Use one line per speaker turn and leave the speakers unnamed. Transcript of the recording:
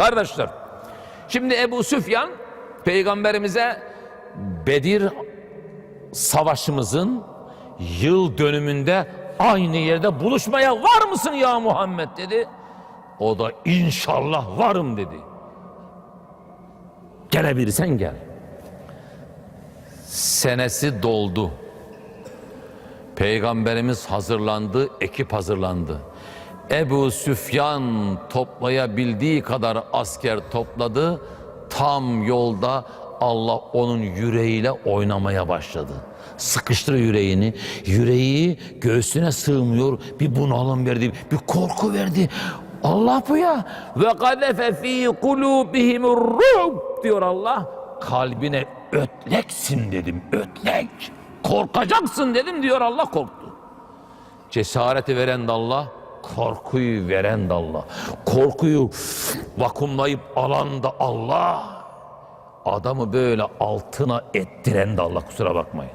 Kardeşler, şimdi Ebu Süfyan peygamberimize Bedir savaşımızın yıl dönümünde aynı yerde buluşmaya var mısın ya Muhammed dedi. O da inşallah varım dedi. Gelebilirsen gel. Senesi doldu. Peygamberimiz hazırlandı, ekip hazırlandı. Ebu Süfyan toplayabildiği kadar asker topladı. Tam yolda Allah onun yüreğiyle oynamaya başladı. Sıkıştır yüreğini. Yüreği göğsüne sığmıyor. Bir bunalım verdi, bir korku verdi. Allah bu ya. Ve kadefe fi kulubihimur ruh diyor Allah. Kalbine ötleksin dedim, ötlek. Korkacaksın dedim diyor Allah korktu. Cesareti veren de Allah, korkuyu veren de Allah. Korkuyu vakumlayıp alan da Allah. Adamı böyle altına ettiren de Allah kusura bakmayın.